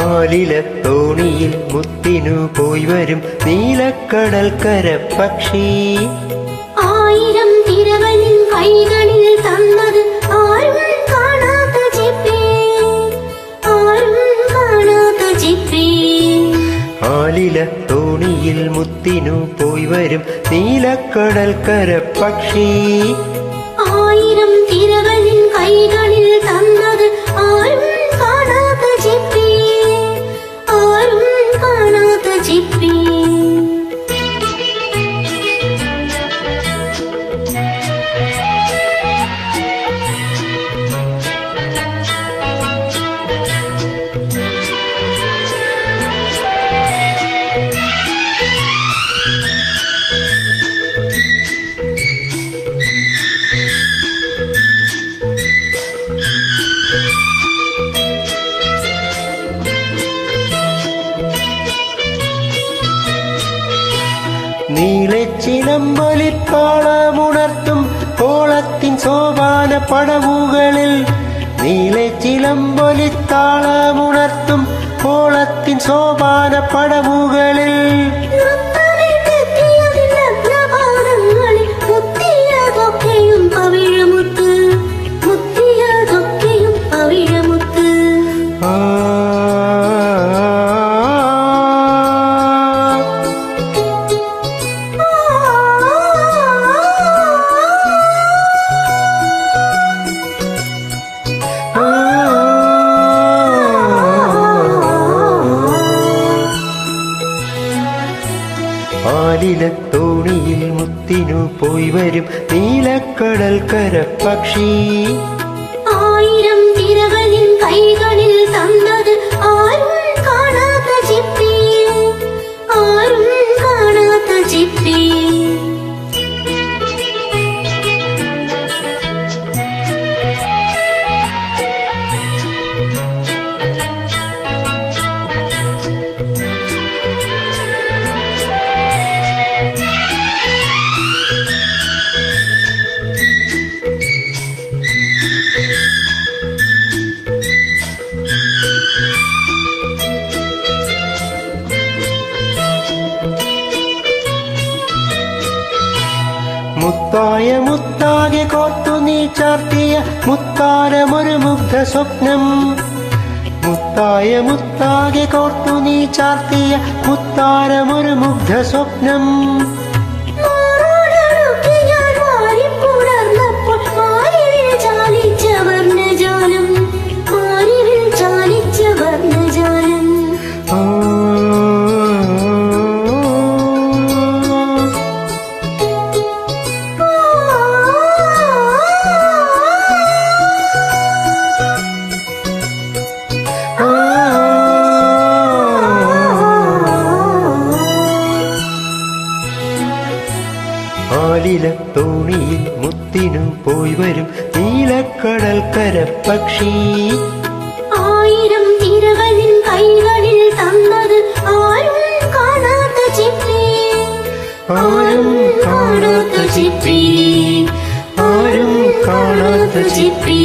ആലില തോണിയിൽ മുത്തിനു പോയി വരും നീലക്കടൽക്കര പക്ഷി ആയിരം തിരകളിൽ കൈകളിൽ തന്നത് ആരും കാണാത്ത ചിപ്പി. ആരും കാണാത്ത ചിപ്പി. ആലില തോണിയിൽ മുത്തിനു പോയി വരും നീലക്കടൽക്കര പക്ഷി ആയിരം തിരകളിൽ കൈകളിൽ തന്നത് நீலை சிலம்பொலிற் காலமுணர்த்தும் கோலத்தின் சோபான படவுகளில் நீலை சிலம்பொலித் தாளமுணர்த்தும் கோலத்தின் சோபான படவுகளில் ആലില തോണിയിൽ മുത്തിനു പോയി വരും നീലക്കടൽക്കര പക്ഷി. ആയിരം തിരകളിൽ കൈകളിൽ മുത്തായ മുത്താകെ കോർത്തു നീ ചാർത്തിയ മുത്താരമൊരു മുഗ്ധ സ്വപ്നം. മുത്തായ മുത്താകെ കോർത്തു നീ ചാർത്തിയ മുത്താരമൊരു മുഗ്ധ സ്വപ്നം. നീല തോണിയിൽ മുത്തിനും പോയി വരും നീലക്കടൽ കരപക്ഷി ആയിരം തിരകളിൽ കൈകളിൽ തന്നത് ആരും കാണാത്ത ചിപ്പി ആരും കാണാത്ത ചിപ്പി ആരും കാണാത്ത ചിപ്പി